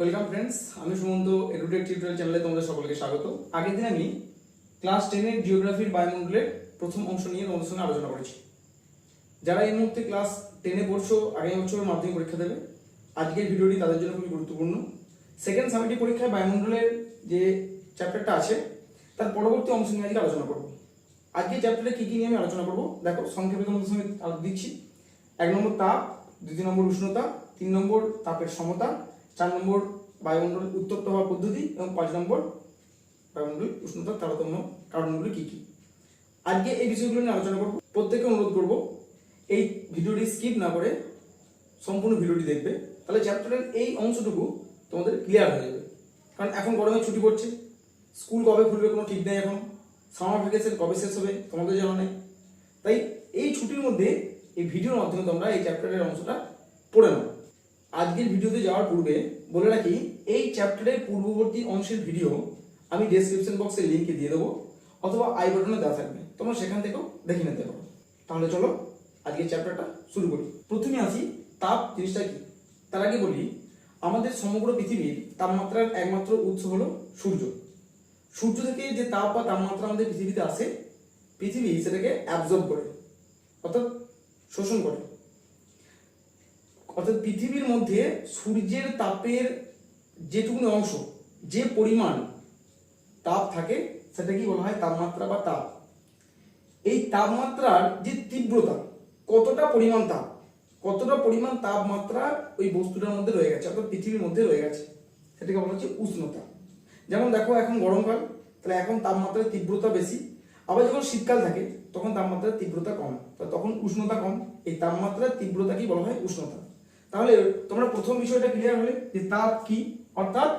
Welcome friends আমি Sumanta edtech tutorial চ্যানেলে তোমাদের সকলকে স্বাগত। আগের দিন আমি ক্লাস টেনের জিওগ্রাফির বায়ুমণ্ডলের প্রথম অংশ নিয়ে তোমাদের সঙ্গে আলোচনা করেছি। যারা এই মুহূর্তে ক্লাস টেনে পড়ছো, আগামী বছর মাধ্যমিক পরীক্ষা দেবে, আজকের ভিডিওটি তাদের জন্য খুবই গুরুত্বপূর্ণ। সেকেন্ড সামিটি পরীক্ষায় বায়ুমণ্ডলের যে চ্যাপ্টারটা আছে, তার পরবর্তী অংশ নিয়ে আজকে আলোচনা করব। আজকে চ্যাপ্টারে কী কী নিয়ে আমি আলোচনা করব, দেখো, সংক্ষেপে তোমাদের সঙ্গে দিচ্ছি। এক নম্বর তাপ, দ্বিতীয় নম্বর উষ্ণতা, তিন নম্বর তাপের সমতা চার নম্বর বায়ুমণ্ডল উত্তপ্ত হওয়ার পদ্ধতি এবং পাঁচ নম্বর বায়ুমণ্ডল উষ্ণতার তারতম্য কারণগুলো কী কী? আজকে এই বিষয়গুলো নিয়ে আলোচনা করব। প্রত্যেককে অনুরোধ করব, এই ভিডিওটি স্কিপ না করে সম্পূর্ণ ভিডিওটি দেখবে। তাহলে চ্যাপ্টারের এই অংশটুকু তোমাদের ক্লিয়ার হয়ে যাবে। কারণ এখন গরমে ছুটি পড়ছে স্কুল কবে খুলবে কোনো ঠিক নেই এখন সামার ভ্যাকেশন কবে শেষ হবে তোমাদের জানা নেই। তাই এই ছুটির মধ্যে এই ভিডিওর মাধ্যমে তোমরা এই চ্যাপ্টারের অংশটা পড়ে নাও। আজকের ভিডিওতে যাওয়ার পূর্বে বলে রাখি, এই চ্যাপ্টারের পূর্ববর্তী অংশের ভিডিও আমি ডেসক্রিপশন বক্সে লিঙ্কে দিয়ে দেবো, অথবা আই বাটনে দেওয়া থাকবে। তোমরা সেখান থেকেও দেখে নিতে পারো। তাহলে চলো, আজকের চ্যাপ্টারটা শুরু করি। প্রথমে আসি, তাপ জিনিসটা কি? তার আগে বলি, আমাদের সমগ্র পৃথিবীর তাপমাত্রার একমাত্র উৎস হলো সূর্য। সূর্য থেকে যে তাপ বা তাপমাত্রা আমাদের পৃথিবীতে আসে, পৃথিবী সেটাকে অ্যাবজর্ব করে, অর্থাৎ শোষণ করে। অর্থাৎ পৃথিবীর মধ্যে সূর্যের তাপের যেটুকুনি অংশ, যে পরিমাণ তাপ থাকে, সেটা কি বলা হয় তাপমাত্রা বা তাপ? এই তাপমাত্রার যে তীব্রতা, কতটা পরিমাণ তাপ, কতটা পরিমাণ তাপমাত্রা ওই বস্তুটার মধ্যে রয়ে গেছে, অর্থাৎ পৃথিবীর মধ্যে রয়ে গেছে, সেটাকে বলা হচ্ছে উষ্ণতা। যেমন দেখো এখন গরমকাল, তাহলে এখন তাপমাত্রার তীব্রতা বেশি, আবার যখন শীতকাল থাকে, তখন তাপমাত্রার তীব্রতা কম তখন উষ্ণতা কম, এই তাপমাত্রার তীব্রতাকেই বলা হয়? উষ্ণতা। তাহলে তোমরা প্রথম বিষয়টা ক্লিয়ার হলে যে তাপ কি? অর্থাৎ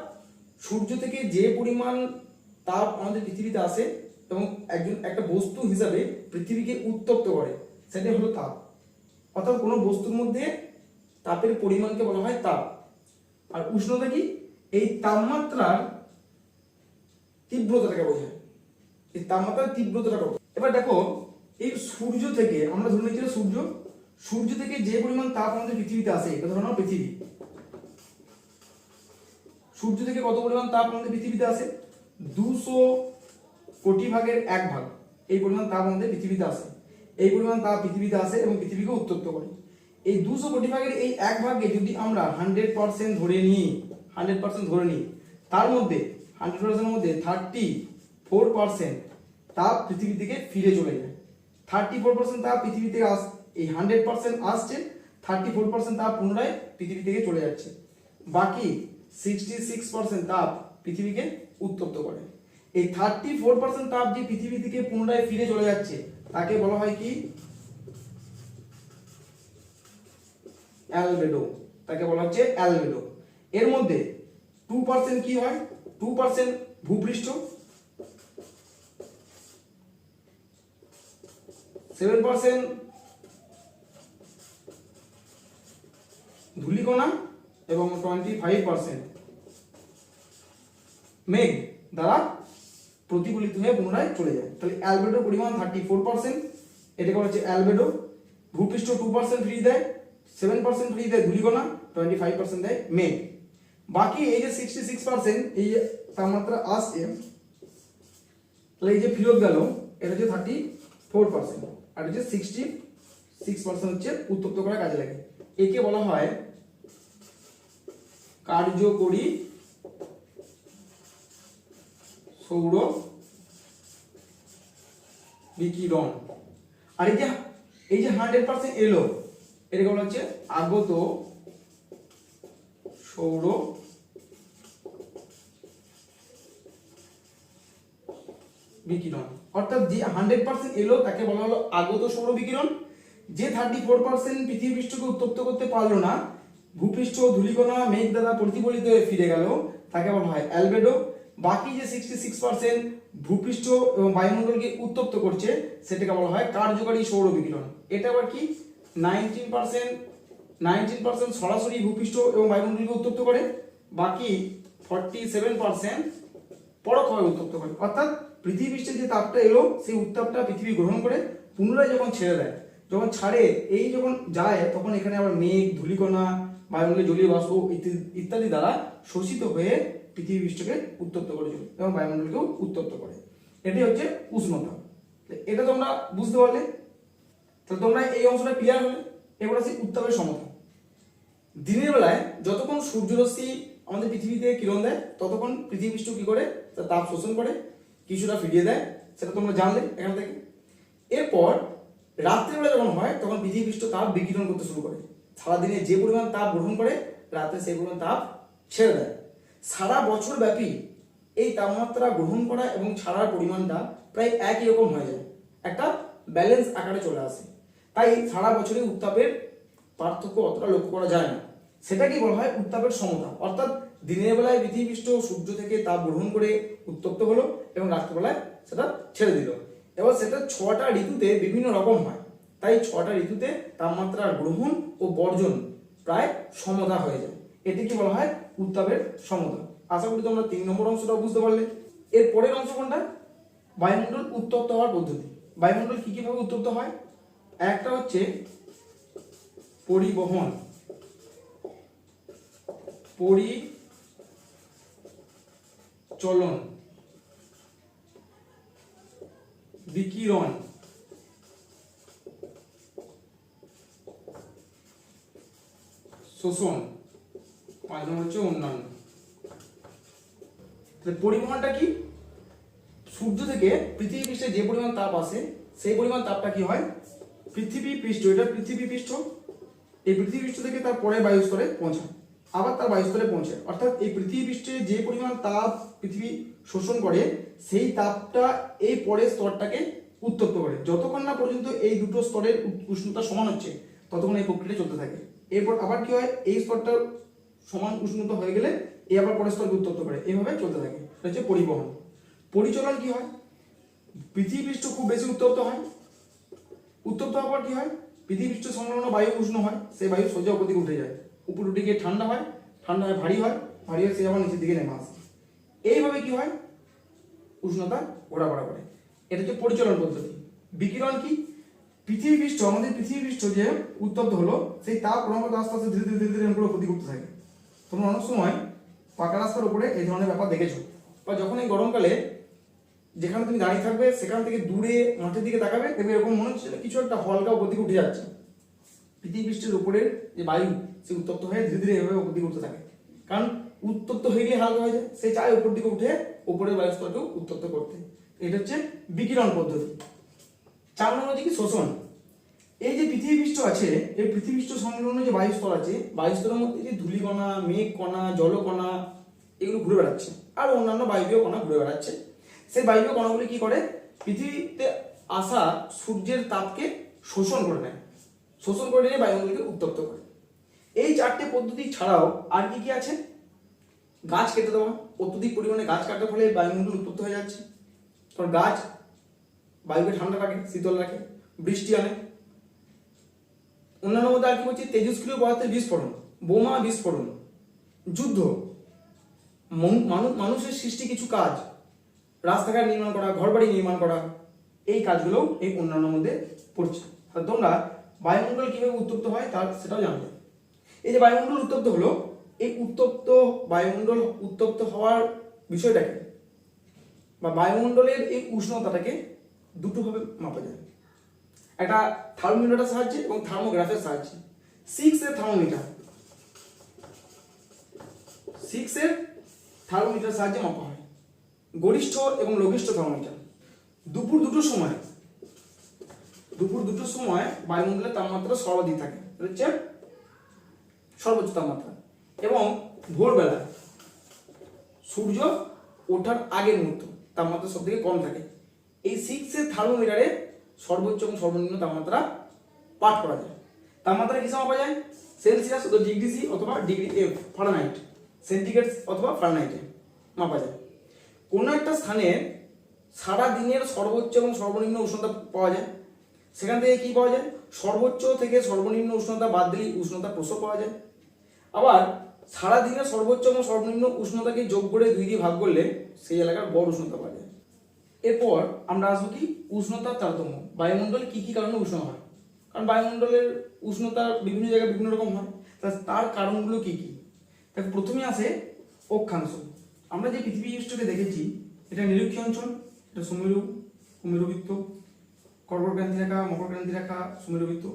সূর্য থেকে যে পরিমাণ তাপ আমাদের পৃথিবীতে আসে এবং একজন, একটা বস্তু হিসাবে পৃথিবীকে উত্তপ্ত করে, সেটাই হলো তাপ। অর্থাৎ কোনো বস্তুর মধ্যে তাপের পরিমাণকে বলা হয় তাপ। আর উষ্ণতা কি? এই তাপমাত্রার তীব্রতাটাকে বোঝায় এই তাপমাত্রার তীব্রতাটা কত এবার দেখো, এই সূর্য থেকে আমরা ধরে এটা সূর্য সূর্য থেকে যে পরিমাণ তাপ আমাদের পৃথিবীতে আসে, এটা ধরো পৃথিবী। সূর্য থেকে কত পরিমাণ তাপ আমাদের পৃথিবীতে আসে? দুশো কোটি ভাগের এক ভাগ এই পরিমাণ তাপ আমাদের পৃথিবীতে আসে। এই পরিমাণ তাপ পৃথিবীতে আসে এবং পৃথিবীকে উত্তপ্ত করে। এই দুশো কোটি ভাগের এই এক ভাগে যদি আমরা হান্ড্রেড পার্সেন্ট ধরে নিই হান্ড্রেড পার্সেন্ট ধরে নিই, তার মধ্যে হান্ড্রেড পার্সেন্টের মধ্যে থার্টি ফোর পার্সেন্ট তাপ পৃথিবী থেকে ফিরে চলে যায়। থার্টি ফোর পার্সেন্ট তাপ পৃথিবী থেকে আস এই হান্ড্রেড পার্সেন্ট আসছে থার্টি ফোর পার্সেন্ট তাপ পুনরায় পৃথিবী থেকে চলে যাচ্ছে। বাকি সিক্সটি সিক্স পার্সেন্ট তাপ পৃথিবীকে উত্তপ্ত করে। এই থার্টি ফোর পার্সেন্ট তাপ যে পৃথিবী থেকে পুনরায় ফিরে চলে যাচ্ছে, তাকে বলা হয় কি? অ্যালবেডো। তাকে বলা হচ্ছে অ্যালবেডো। এর মধ্যে টু পার্সেন্ট কি হয়? টু পার্সেন্ট ভূপৃষ্ঠ। সেভেন পার্সেন্ট ধূলিকণা এবং টোয়েন্টি ফাইভ পার্সেন্ট মেঘ দ্বারা প্রতিফলিত হয়ে পুনরায় চলে যায়। তাহলে অ্যালবেডোর পরিমাণ থার্টি ফোর পার্সেন্ট এটাকে বলা হচ্ছে অ্যালবেডো ভূপৃষ্ঠ টু পার্সেন্ট ফ্রি দেয় সেভেন পার্সেন্ট ফ্রি দেয় ধূলিকণা টোয়েন্টি ফাইভ পার্সেন্ট দেয় মেঘ। বাকি এই যে সিক্সটি সিক্স পার্সেন্ট এই যে তাপমাত্রা আসছে, তাহলে এই যে ফেরত গেল, এটা হচ্ছে থার্টি ফোর পার্সেন্ট আর হচ্ছে সিক্সটি সিক্স পার্সেন্ট হচ্ছে উত্তপ্ত করা কাজে লাগে। একে বলা হয় কার্যকরী সৌর বিকিরণ। আর এই যে এই যে হান্ড্রেড পার্সেন্ট এলো বলা হচ্ছে আগত সৌর বিকিরণ। অর্থাৎ যে হান্ড্রেড পার্সেন্ট এলো, তাকে বলা হলো আগত সৌর বিকিরণ। যে থার্টি ফোর পার্সেন্ট পৃথিবী পৃষ্ঠকে উত্তপ্ত করতে পারল না ভূপৃষ্ঠ ধূলিকণা মেঘ দ্বারা প্রতিফলিত হয়ে ফিরে গেল। তাকে বলা হয় অ্যালবেডো। বাকি যে সিক্সটি সিক্স পার্সেন্ট ভূপৃষ্ঠ এবং বায়ুমণ্ডলকে উত্তপ্ত করছে, সেটাকে বলা হয় কার্যকারী সৌর বিকিরণ। এটা আবার কি? নাইনটিন পার্সেন্ট নাইনটিন পার্সেন্ট সরাসরি ভূপৃষ্ঠ এবং বায়ুমণ্ডলকে উত্তপ্ত করে, বাকি ফর্টি সেভেন পার্সেন্ট পরোক্ষভাবে উত্তপ্ত করে। অর্থাৎ পৃথিবীপৃষ্ঠে যে তাপটা এলো, সেই উত্তাপটা পৃথিবী গ্রহণ করে পুনরায় যখন ছেড়ে দেয়, যখন ছাড়ে, এই যখন যায়, তখন এখানে আবার মেঘ, ধূলিকণা বায়ুমণ্ডলে জলীয় বাষ্প ইত্যাদি- দ্বারা শোষিত হয়ে পৃথিবী পৃষ্ঠকে উত্তপ্ত করেছিল এবং বায়ুমণ্ডলকেও উত্তপ্ত করে। এটি হচ্ছে উষ্ণতা। এটা তোমরা বুঝতে পারলে? তো তোমরা এই অংশটা ক্লিয়ার হলে? এবার আছে উত্তাপের সমতা। দিনের বেলায় যতক্ষণ সূর্যরশ্মি আমাদের পৃথিবীতে কিরণ দেয়, ততক্ষণ পৃথিবী পৃষ্ঠ কি করে? তার তাপ শোষণ করে, কিছুটা ফিরিয়ে দেয়, সেটা তোমরা জানলে এখান থেকে। এরপর রাত্রিবেলা যখন হয়, তখন পৃথিবী পৃষ্ঠ তাপ বিকিরণ করতে শুরু করে। সারাদিনে যে পরিমাণ তাপ গ্রহণ করে, রাতে সেই পরিমাণ তাপ ছেড়ে দেয়। সারা বছর ব্যাপী এই তাপমাত্রা গ্রহণ করা এবং ছাড়ার পরিমাণটা প্রায় একই রকম হয়ে যায়। একটা ব্যালেন্স আকারে চলে আসে। তাই সারা বছরে উত্তাপের পার্থক্য অতটা লক্ষ্য করা যায় না। সেটাকেই বলা হয় উত্তাপের সমতা। অর্থাৎ দিনের বেলায় পৃথিবীষ্ট সূর্য থেকে তাপ গ্রহণ করে উত্তপ্ত হলো এবং রাত্রিবেলায় সেটা ছেড়ে দিল। এবার সেটা ছটা ঋতুতে বিভিন্ন রকম হয়। তাই ছটা ঋতুতে তাপমাত্রার গ্রহণ ও বর্জন প্রায় সমতা হয়ে যায়। এটিকে বলা হয়? উত্তাপের সমতা। আশা করি তোমরা তিন নম্বর অংশটা বুঝতে পারলে। এর পরের অংশ কোনটা? বায়ুমণ্ডল উত্তপ্ত হওয়ার পদ্ধতি। বায়ুমণ্ডল কি কীভাবে উত্তপ্ত হয়? একটা হচ্ছে পরিবহন। পরিচলন। বিকিরণ। শোষণ। পাঁচ নম্বর হচ্ছে অন্যান্য। পরিবহনটা কি? সূর্য থেকে পৃথিবী পৃষ্ঠে যে পরিমাণ তাপ আসে, সেই পরিমাণ তাপটা কি হয়? পৃথিবী পৃষ্ঠ। এটা পৃথিবী পৃষ্ঠ। এই পৃথিবী পৃষ্ঠ থেকে তার পরে বায়ুস্তরে পৌঁছায়। আবার তার বায়ুস্তরে পৌঁছায়। অর্থাৎ এই পৃথিবী পৃষ্ঠে যে পরিমাণ তাপ পৃথিবী শোষণ করে, সেই তাপটা এই পরের স্তরটাকে উত্তপ্ত করে। যতক্ষণ না পর্যন্ত এই দুটো স্তরের উষ্ণতা সমান হচ্ছে, ততক্ষণ এই প্রক্রিয়া চলতে থাকে। এরপর আবার কি হয়? এই স্তরটা সমান উষ্ণতা হয়ে গেলে এই আবার পরের স্তরকে উত্তপ্ত করে। এইভাবে চলতে থাকে। এটা হচ্ছে পরিবহন। পরিচলন কি হয়? পৃথিবীপৃষ্ঠ খুব বেশি উত্তপ্ত হয়। উত্তপ্ত হওয়ার পর কি হয়? পৃথিবীপৃষ্ঠ সংলগ্ন বায়ু উষ্ণ হয়। সেই বায়ু সোজা উপর দিকে উঠে যায়। উপর উঠে গিয়ে ঠান্ডা হয়। ঠান্ডা হয় ভারী হয়। ভারী হয় সে আবার নিচের দিকে নেমে আসে। এইভাবে কি হয়? উষ্ণতা ঘোরাফেরা করে। এটা হচ্ছে পরিচলন পদ্ধতি। বিকিরণ কি? পৃথিবী পৃষ্ঠ, আমাদের পৃথিবী পৃষ্ঠ যে উত্তপ্ত হলো, সেই তাপ ক্রমাগত আস্তে আস্তে ধীরে ধীরে ধীরে ধীরে ক্ষতি করতে থাকে। তোমরা অনেক সময় পাকা রাস্তার উপরে এই ধরনের ব্যাপার দেখেছ। বা যখন এই গরমকালে যেখানে তুমি দাঁড়িয়ে থাকবে, সেখান থেকে দূরে মাঠের দিকে তাকাবে, দেখবে এরকম মনে হচ্ছে কিছু একটা হালকা দিকে উঠে যাচ্ছে। পৃথিবী পৃষ্ঠের উপরের যে বায়ু, সে উত্তপ্ত হয়ে ধীরে ধীরে এভাবে উপর করতে থাকে। কারণ উত্তপ্ত হয়ে গেলে হালকা হয়ে যায়, সে চায় উপর দিকে উঠে উপরের বায়ু স্তরকেও উত্তপ্ত করতে। এটা হচ্ছে বিকিরণ পদ্ধতি। চার নম্বর হচ্ছে কি শোষণ। এই যে পৃথিবী পৃষ্ঠ আছে, এই পৃথিবী পৃষ্ঠ সংলগ্ন যে বায়ুস্তর আছে, বায়ুস্তরের মধ্যে যে ধূলিকণা মেঘ কণা জলকণা, এগুলো ঘুরে বেড়াচ্ছে। আর অন্যান্য বায়বীয় কণা ঘুরে বেড়াচ্ছে। সেই বায়বীয় কণাগুলি কি করে? পৃথিবীতে আসা সূর্যের তাপকে শোষণ করে নেয়। শোষণ করে নিয়ে বায়ুমণ্ডলকে উত্তপ্ত করে। এই চারটে পদ্ধতি ছাড়াও আর কি কি আছে? গাছ কেটে দেওয়া। অত্যধিক পরিমাণে গাছ কাটার ফলে বায়ুমণ্ডল উত্তপ্ত হয়ে যাচ্ছে। কারণ গাছ বায়ুকে ঠান্ডা রাখে, শীতল রাখে, বৃষ্টি আনে। অন্যান্য মধ্যে আর কি বলছি, তেজস্ক্রিয় পদার্থের বিস্ফোরণ, বোমা বিস্ফোরণ, যুদ্ধ। মানুষের সৃষ্টি কিছু কাজ, রাস্তাঘাট নির্মাণ করা, ঘরবাড়ি নির্মাণ করা, এই কাজগুলোও এই অন্যান্য মধ্যে পড়ছে আর তোমরা বায়ুমণ্ডল কীভাবে উত্তপ্ত হয় তার সেটাও জানবে। এই যে বায়ুমণ্ডল উত্তপ্ত হলো, এই উত্তপ্ত বায়ুমণ্ডল উত্তপ্ত হওয়ার বিষয়টাকে বা বায়ুমণ্ডলের এই উষ্ণতাটাকে দুটোভাবে মাপা যায়। একটা থার্মোমিটারের সাহায্যে এবং থার্মোগ্রাফের সাহায্যে। সিক্স এর থার্মোমিটার। সিক্স এর থার্মোমিটার সাহায্যে মাপা হয়। গরিষ্ঠ এবং লঘিষ্ঠ থার্মোমিটার। দুপুর দুটোর সময়। দুপুর দুটোর সময় বায়ুমণ্ডলের তাপমাত্রা সর্বাধিক থাকে। হচ্ছে সর্বোচ্চ তাপমাত্রা। এবং ভোরবেলা সূর্য ওঠার আগের মুহূর্ত। তাপমাত্রা সব থেকে কম থাকে। এই সিক্স এর থার্মোমিটারে সর্বোচ্চ এবং সর্বনিম্ন তাপমাত্রা পাঠ করা যায়। তাপমাত্রা কিসে মাপা যায়? সেলসিয়াস ডিগ্রি সি অথবা ডিগ্রি এফ ফারেনহাইট সেন্টিগ্রেড অথবা ফারেনহাইটে মাপা যায়। কোনো একটা স্থানে সারা দিনের সর্বোচ্চ এবং সর্বনিম্ন উষ্ণতা পাওয়া যায়। সেখান থেকে কি পাওয়া যায়? সর্বোচ্চ থেকে সর্বনিম্ন উষ্ণতা বাদ দিলেই উষ্ণতা প্রসব পাওয়া যায়। আবার সারা দিনের সর্বোচ্চ এবং সর্বনিম্ন উষ্ণতাকে যোগ করে দুই দিয়ে ভাগ করলে সেই এলাকার গড় উষ্ণতা পাওয়া যায়। এরপর আমরা আসব কি উষ্ণতার তারতম্য। বায়ুমণ্ডল কি কি কারণে উষ্ণ হয়? কারণ বায়ুমণ্ডলের উষ্ণতা বিভিন্ন জায়গায় বিভিন্ন রকম হয়। তা তার কারণগুলো কি কি? দেখো প্রথমে আসে অক্ষাংশ। আমরা যে পৃথিবী পৃষ্ঠকে দেখেছি, এটা নিরক্ষীয় অঞ্চল, এটা সুমেরু, কুমেরুবৃত্ত, কর্কটক্রান্তি রেখা, মকরক্রান্তি রেখা, সুমেরুবৃত্ত।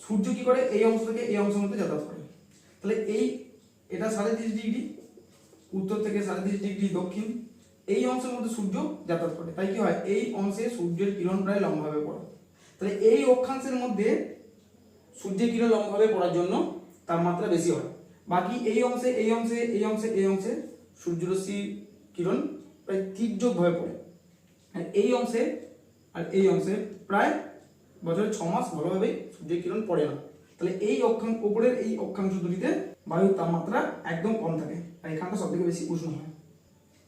সূর্য কি করে? এই অংশ থেকে এই অংশের মধ্যে যাতায়াত করে। তাহলে এই, এটা সাড়ে তিরিশ ডিগ্রি, উত্তর থেকে সাড়ে তিরিশ ডিগ্রি দক্ষিণ এই অংশের মধ্যে সূর্য যাতায়াত করে। তাই কি হয়? এই অংশে সূর্যের কিরণ প্রায় লম্বভাবে পড়ে। তাহলে এই অক্ষাংশের মধ্যে সূর্যের কিরণ লম্বভাবে পড়ার জন্য তাপমাত্রা বেশি হয়। বাকি এই অংশে এই অংশে এই অংশে এই অংশে সূর্যরশ্মি কিরণ প্রায় তীর্যকভাবে পড়ে। আর এই অংশে, আর এই অংশে প্রায় বছরে ছ মাস ভালোভাবে সূর্যের কিরণ পড়ে না। তাহলে এই অক্ষাংশ উপরের এই অক্ষাংশ দুটিতে বায়ুর তাপমাত্রা একদম কম থাকে। আর এখানটা সব থেকে বেশি উষ্ণ হয়।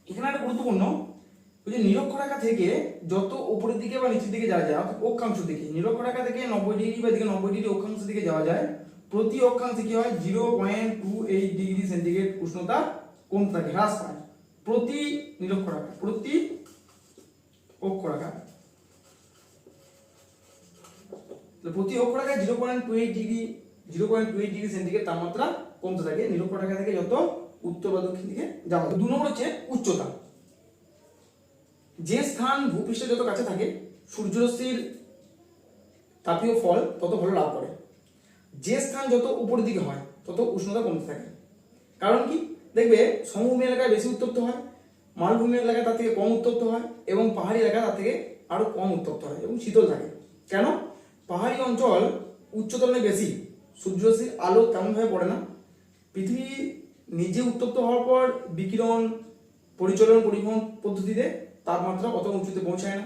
এখানে একটা গুরুত্বপূর্ণ, ওই যে নিরক্ষরেখা থেকে যত উপরের দিকে বা নিচের দিকে যাওয়া যায় অক্ষাংশ দিকে নিরক্ষ রেখা থেকে নব্বই ডিগ্রি বা দিকে নব্বই ডিগ্রি অক্ষাংশ দিকে যাওয়া যায়, প্রতি অক্ষাংশে কি হয়? Zero point two eight degree centigrade উষ্ণতা কম থাকে, হ্রাস পায় প্রতি নিরক্ষরেখা প্রতি অক্ষরেখা তাহলে প্রতি অক্ষরেখায় zero point two eight degree, zero point two eight degree centigrade তাপমাত্রা কমতে থাকে নিরক্ষরেখা থেকে যত উত্তর বা দক্ষিণ দিকে যাওয়া। দু নম্বর হচ্ছে উচ্চতা। যে স্থান ভূপৃষ্ঠের যত কাছে থাকে, সূর্যরশ্মির তাপীয় ফল তত ভালো লাভ করে। যে স্থান যত উপরের দিকে হয়, তত উষ্ণতা কমতে থাকে। কারণ কি? দেখবে সমভূমি এলাকায় বেশি উত্তপ্ত হয়, মালভূমি এলাকায় তার থেকে কম উত্তপ্ত হয় এবং পাহাড়ি এলাকা তার থেকে আরও কম উত্তপ্ত হয় এবং শীতল থাকে। কেন? পাহাড়ি অঞ্চল উচ্চতলে বেশি, সূর্যরশ্মির আলো তেমনভাবে পড়ে না। পৃথিবী নিজে উত্তপ্ত হওয়ার পর বিকিরণ, পরিচালন, পরিবহন পদ্ধতিতে তাপমাত্রা অত উঁচুতে পৌঁছায় না।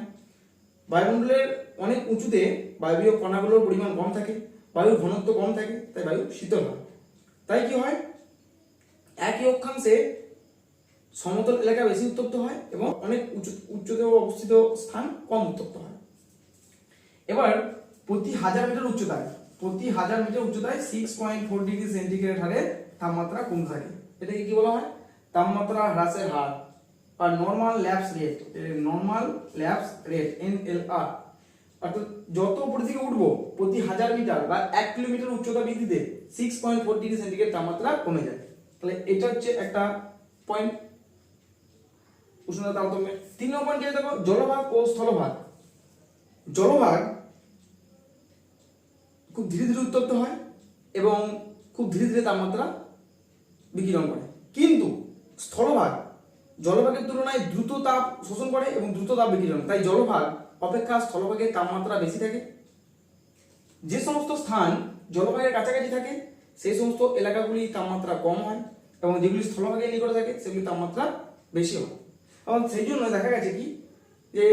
বায়ুমণ্ডলের অনেক উঁচুতে বায়বীয় কণাগুলোর পরিমাণ কম থাকে, বায়ুর ঘনত্ব কম থাকে, তাই বায়ু শীতল হয়। তাই কি হয়? একই অক্ষাংশে সমতল এলাকা বেশি উত্তপ্ত হয় এবং অনেক উঁচু উচ্চতে অবস্থিত স্থান কম উত্তপ্ত হয়। এবার প্রতি হাজার মিটার উচ্চতায়, প্রতি হাজার মিটার উচ্চতায় six point four degree centigrade হারে তাপমাত্রা কমতে থাকে। এটাকে কি বলা হয়? তাপমাত্রা হ্রাসের হার। বা normal lapse rate normal lapse rate N L R অর্থাৎ যত উপরের দিকে উঠবো, প্রতি হাজার মিটার বা এক কিলোমিটার উচ্চতা বৃদ্ধিতে six point four degree centigrade তাপমাত্রা কমে যায়। তাহলে এটা হচ্ছে একটা পয়েন্ট উষ্ণতা তারতম্য। তিন নম্বর পয়েন্ট দেখো? জলভাগ ও স্থলভাগ। জলভাগ খুব ধীরে ধীরে উত্তপ্ত হয় এবং খুব ধীরে ধীরে তাপমাত্রা বিকিরণ করে। কিন্তু স্থলভাগ জলভাগের তুলনায় দ্রুত তাপ শোষণ করে এবং দ্রুত তাপ বিকিরণ তাই জলভাগ অপেক্ষা স্থলভাগের তাপমাত্রা বেশি থাকে। যে সমস্ত স্থান জলভাগের কাছাকাছি থাকে, সেই সমস্ত এলাকাগুলি তাপমাত্রা কম হয় এবং যেগুলি স্থলভাগের নিকটে থাকে সেগুলি তাপমাত্রা বেশি হয়। এবং সেই জন্য দেখা গেছে কি, যে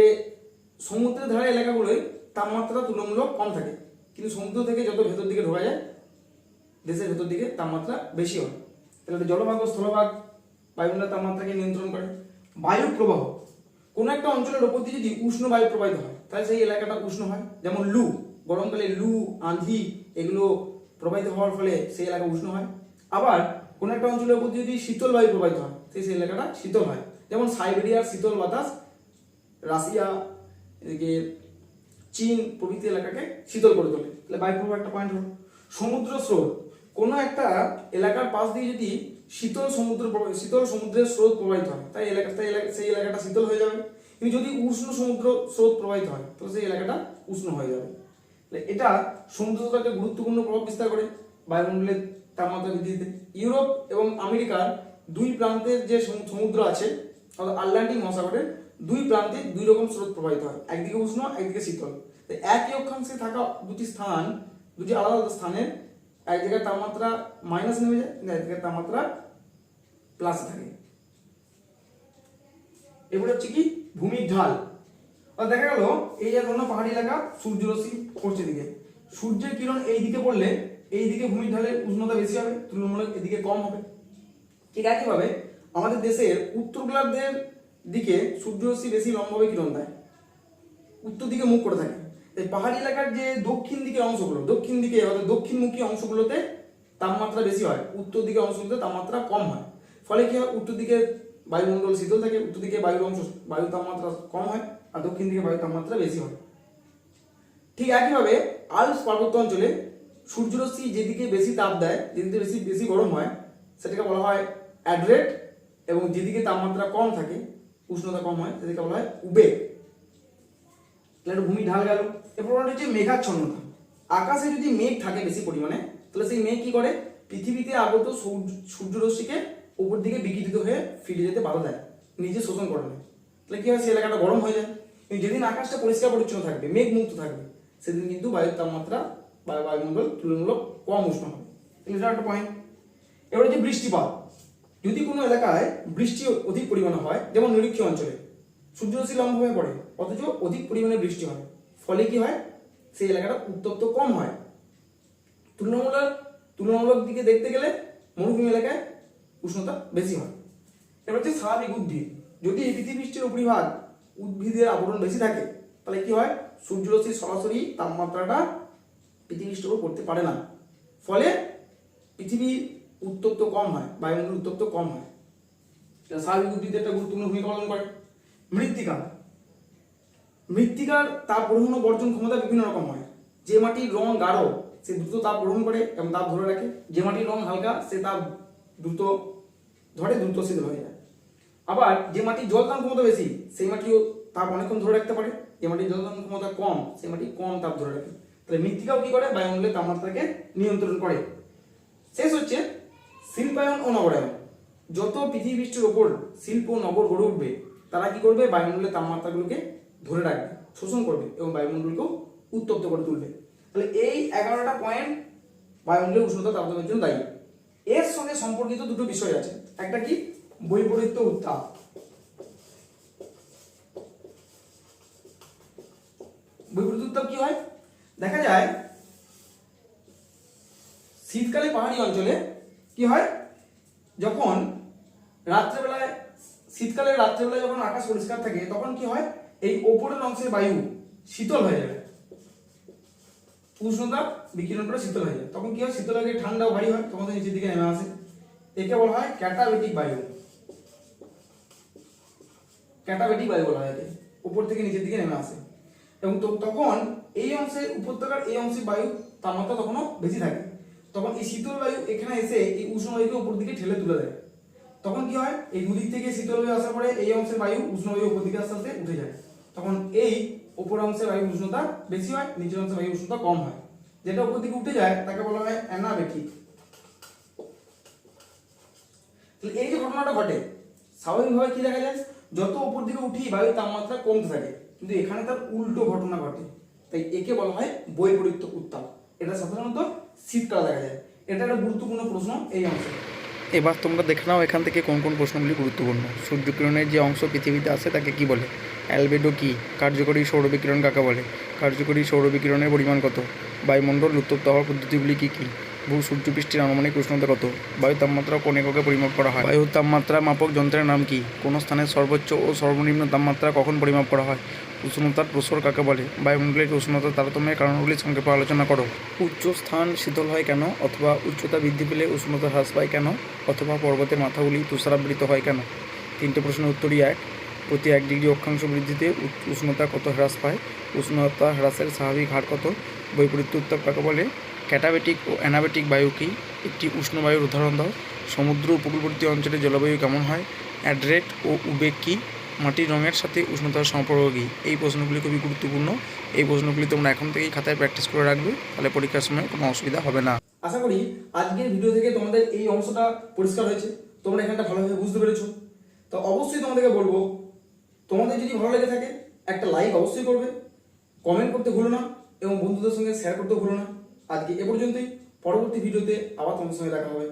সমুদ্রের ধারে এলাকাগুলোয় তাপমাত্রা তুলনামূলক কম থাকে। কিন্তু সমুদ্র থেকে যত ভেতর দিকে ঢোকা যায়, দেশের ভেতর দিকে তাপমাত্রা বেশি হয়। তাহলে জলভাগ ও স্থলভাগ বায়ুমণ্ডলের তাপমাত্রাকে নিয়ন্ত্রণ করে। বায়ু প্রবাহ, কোনো একটা অঞ্চলের ওপর দিয়ে যদি উষ্ণ বায়ু প্রবাহিত হয়, তাহলে সেই এলাকাটা উষ্ণ হয়। যেমন লু, গরমকালে লু, আঁধি এগুলো প্রবাহিত হওয়ার ফলে সেই এলাকা উষ্ণ হয়। আবার কোনো একটা অঞ্চলের উপর যদি শীতল বায়ু প্রবাহিত হয় সেই সেই এলাকাটা শীতল হয়। যেমন সাইবেরিয়ার শীতল বাতাস, রাশিয়া, এদিকে চীন প্রভৃতি এলাকাকে শীতল করে তোলে। তাহলে বায়ু প্রবাহ একটা পয়েন্ট হলো। সমুদ্র স্রোত কোনো একটা এলাকার পাশ দিয়ে যদি শীতল সমুদ্র শীতল সমুদ্রের স্রোত প্রবাহিত হয়, তাই এলাকা তাই এলাকা সেই এলাকাটা শীতল হয়ে যাবে। কিন্তু যদি উষ্ণ সমুদ্র স্রোত প্রবাহিত হয়, তাহলে সেই এলাকাটা উষ্ণ হয়ে যাবে। এটা সমুদ্র একটা গুরুত্বপূর্ণ প্রভাব বিস্তার করে বায়ুমণ্ডলের তাপমাত্রা বৃদ্ধিতে ইউরোপ এবং আমেরিকার দুই প্রান্তের যে সমু- সমুদ্র আছে, অর্থাৎ আটলান্টিক মহাসাগরের দুই প্রান্তে দুই রকম স্রোত প্রবাহিত হয়, একদিকে উষ্ণ, একদিকে শীতল। একই অক্ষাংশে থাকা দুটি স্থান, দুটি আলাদা আলাদা স্থানের এক জায়গায় তাপমাত্রা মাইনাস নেমে যায় কিন্তু এক তাপমাত্রা প্লাস থাকে। এবারে হচ্ছে কি? ভূমির ঢাল। দেখা গেল, এই যে কোনো পাহাড়ি এলাকা, সূর্যরশ্মি পড়ছে দিকে সূর্যের কিরণ এই দিকে পড়লে, এই দিকে ভূমির ঢালের উষ্ণতা বেশি হবে তুলনামূলক এদিকে কম হবে। ঠিক একইভাবে আমাদের দেশের উত্তর গোলার্ধের দিকে সূর্যরশ্মি বেশি লম্বভাবে কিরণ দেয়। উত্তর দিকে মুখ করে থাকে। এই পাহাড়ি এলাকার যে দক্ষিণ দিকের অংশগুলো, দক্ষিণ দিকে অর্থাৎ দক্ষিণমুখী অংশগুলোতে তাপমাত্রা বেশি হয়, উত্তর দিকের অংশগুলোতে তাপমাত্রা কম হয়। ফলে কি হয়? উত্তর দিকে বায়ুমণ্ডল শীতল থাকে, উত্তর দিকে বায়ুর অংশ বায়ু তাপমাত্রা কম হয় আর দক্ষিণ দিকে বায়ুর তাপমাত্রা বেশি হয়। ঠিক একইভাবে আলপস পার্বত্য অঞ্চলে সূর্যরশ্মি যেদিকে বেশি তাপ দেয়, যেদিকে বেশি বেশি গরম হয়, সেটাকে বলা হয় অ্যাড্রেট এবং যেদিকে তাপমাত্রা কম থাকে, উষ্ণতা কম হয় সেদিকে বলা হয় উবেগ। তাহলে ভূমি ঢাল গেল। এরপর হচ্ছে মেঘাচ্ছন্নতা। আকাশে যদি মেঘ থাকে বেশি পরিমাণে, তাহলে সেই মেঘ কি করে? পৃথিবীতে আগত সূর্য, সূর্যরশ্মিকে উপর দিকে বিকিরিত হয়ে ফিরে যেতে বাধা দেয়, নিজে শোষণ করে নেয়। তাহলে কি হয়? সেই এলাকাটা গরম হয়ে যায়। কিন্তু যেদিন আকাশটা পরিষ্কার পরিচ্ছন্ন থাকবে, মেঘ মুক্ত থাকবে, সেদিন কিন্তু বায়ুর তাপমাত্রা বা বায়ুমণ্ডল তুলনামূলক কম উষ্ণ হবে। এটা একটা পয়েন্ট এবার হচ্ছে বৃষ্টিপাত। যদি কোনো এলাকায় বৃষ্টি অধিক পরিমাণে হয়, যেমন নিরক্ষীয় অঞ্চলে, সূর্যরশ্মি লম্বভাবে পড়ে অথচ অধিক পরিমাণে বৃষ্টি হয়। ফলে কি হয়? সেই এলাকাটা উত্তপ্ত কম হয়। তুলনামূলক তুলনামূলক দিকে দেখতে গেলে মরুভূমি এলাকায় উষ্ণতা বেশি হয়। এবার হচ্ছে স্বাভাবিক উদ্ভিদ। যদি এই পৃথিবীষ্টের উপরিভাগ উদ্ভিদের আবরণ বেশি থাকে, তাহলে কি হয়? সূর্যরশ্মির সরাসরি তাপমাত্রাটা পৃথিবীষ্টের উপর পড়তে পারে না। ফলে পৃথিবী উত্তপ্ত কম হয়, বায়ুমণ্ডল উত্তপ্ত কম হয়। স্বাভাবিক উদ্ভিদের একটা গুরুত্বপূর্ণ ভূমিকা পালন করে। মৃত্তিকা। মৃত্তিকার তাপ গ্রহণ ও বর্জন ক্ষমতা বিভিন্ন রকম হয়। যে মাটির রং গাঢ়, সে দ্রুত তাপ গ্রহণ করে এবং তাপ ধরে রাখে। যে মাটির রং হালকা, সে তাপ দ্রুত ধরে, দ্রুত শীতল হয়ে যায়। আবার যে মাটির জল ধারণ ক্ষমতা বেশি, সেই মাটিও তাপ অনেকক্ষণ ধরে রাখতে পারে। যে মাটির জল ধারণ ক্ষমতা কম সেই মাটি কম তাপ ধরে রাখে। তাহলে মৃত্তিকাও কি করে? বায়ুমণ্ডলের তাপমাত্রাকে নিয়ন্ত্রণ করে। শেষ হচ্ছে শিল্পায়ন ও নগরায়ন। যত পৃথিবীষ্টের ওপর শিল্প নগর গড়ে উঠবে, তারা কি করবে? বায়ুমণ্ডলের তাপমাত্রাগুলোকে ধরে রাখবে, শোষণ করবে এবং বায়ুমণ্ডলকেও উত্তপ্ত করে তুলবে। তাহলে এই এগারোটা পয়েন্ট বায়ুমণ্ডলের উষ্ণতা তাপমাত্রার জন্য দায়ী। এর সঙ্গে সম্পর্কিত দুটো বিষয় আছে। একটা কি? বৈপরীত্য উত্তাপ। বৈপরীত্য উত্তাপ কি হয়? দেখা যায়, শীতকালে পাহাড়ি অঞ্চলে কি হয়? যখন রাত্রেবেলায় শীতকালে রাত্রেবেলায় যখন আকাশ পরিষ্কার থাকে, তখন কি হয়? এই ওপরের অংশের বায়ু শীতল হয়ে যাবে। উষ্ণতা বিকিরণ করে শীতল হয়ে যায় তখন কি হয়? শীতল হয়ে ঠান্ডা ভারী হয়। তখন তো নিচের দিকে নেমে আসে। একে বলা হয় ক্যাটাবেটিক বায়ু। ক্যাটাবেটিক বায়ু বলা হয় উপর থেকে নিচের দিকে নেমে আসে। এবং তখন এই অংশে উপত্যকার এই অংশের বায়ু তাপমাত্রা তখনও বেশি থাকে। তখন এই শীতল বায়ু এখানে এসে এই উষ্ণ বায়ুকে উপর দিকে ঠেলে তুলে দেয়। তখন কি হয়? এই দুদিক থেকে শীতল বায়ু আসার পরে এই অংশের বায়ু উষ্ণ বায়ু উপর দিকে আস্তে আস্তে উঠে যায়। তখন এই উপর অংশে বায়ু উষ্ণতা বেশি হয়, নিচের অংশে বায়ু উষ্ণতা কম হয়। যেটা উপর দিকে উঠে যায়, তাকে বলা হয় অ্যানাবেটিক। এই যে ঘটনাটা ঘটে, স্বাভাবিকভাবে কি দেখা যায়? যত উপর দিকে উঠি, বায়ুর তাপমাত্রা কমতে থাকে। কিন্তু এখানে তার উল্টো ঘটনা ঘটে। তাই একে বলা হয় বৈপরীত্য উত্তাপ। এটা সাধারণত শীতকালে দেখা যায়। এটা একটা গুরুত্বপূর্ণ প্রশ্ন এই অংশে। এবার তোমরা দেখে নাও এখান থেকে কোন কোন প্রশ্নগুলি গুরুত্বপূর্ণ। সূর্যকিরণের যে অংশ পৃথিবীতে আসে তাকে কি বলে? অ্যালবেডো কী? কার্যকরী সৌরবিকিরণ কাকে বলে? কার্যকরী সৌরবিকিরণের পরিমাণ কত? বায়ুমণ্ডল, উত্তপ্ত হওয়ার পদ্ধতিগুলি কী কী? ভূ সূর্যপৃষ্ঠের আনুমানিক উষ্ণতা কত? বায়ু তাপমাত্রা কোন এককে পরিমাপ করা হয়? বায়ুর তাপমাত্রা মাপক যন্ত্রের নাম কি? কোন স্থানের সর্বোচ্চ ও সর্বনিম্ন তাপমাত্রা কখন পরিমাপ করা হয়? উষ্ণতার প্রসর কাকে বলে? বায়ুমণ্ডলের উষ্ণতা তারতম্যের কারণগুলি সংক্ষেপে আলোচনা করো। উচ্চ স্থান শীতল হয় কেন? অথবা উচ্চতা বৃদ্ধি পেলে উষ্ণতা হ্রাস পায় কেন? অথবা পর্বতের মাথাগুলি তুষারাবৃত হয় কেন? তিনটে প্রশ্নের উত্তরই এক। প্রতি এক ডিগ্রি অক্ষাংশ বৃদ্ধিতে উষ্ণতা কত হ্রাস পায়? উষ্ণতা হ্রাসের স্বাভাবিক হার কত? বৈপরীত্য উত্তাপ কাকে বলে ক্যাটাবেটিক ও অ্যানাবেটিক বায়ু কি? একটি উষ্ণ বায়ুর উদাহরণ দাও। সমুদ্র উপকূলবর্তী অঞ্চলে জলবায়ু কেমন হয়? অ্যাড্রেট ও উবেগ কি? মাটির রঙের সাথে উষ্ণতার সম্পর্ক কী এই প্রশ্নগুলি খুবই গুরুত্বপূর্ণ। এই প্রশ্নগুলি তোমরা এখন থেকেই খাতায় প্র্যাকটিস করে রাখবে তাহলে পরীক্ষার সময় কোনো অসুবিধা হবে না। আশা করি আজকের ভিডিও থেকে তোমাদের এই অংশটা পরিষ্কার হয়েছে। তোমরা এখানটা ভালোভাবে বুঝতে পেরেছ। তো অবশ্যই তোমাদেরকে বলব তোমাদের যদি ভালো লেগে থাকে, একটা লাইক অবশ্যই করবে কমেন্ট করতে ভুলো না এবং বন্ধুদের সঙ্গে শেয়ার করতে ভুলো না। আজকে এ পর্যন্তই, পরবর্তী ভিডিওতে আবার তোমাদের সঙ্গে দেখা হবে।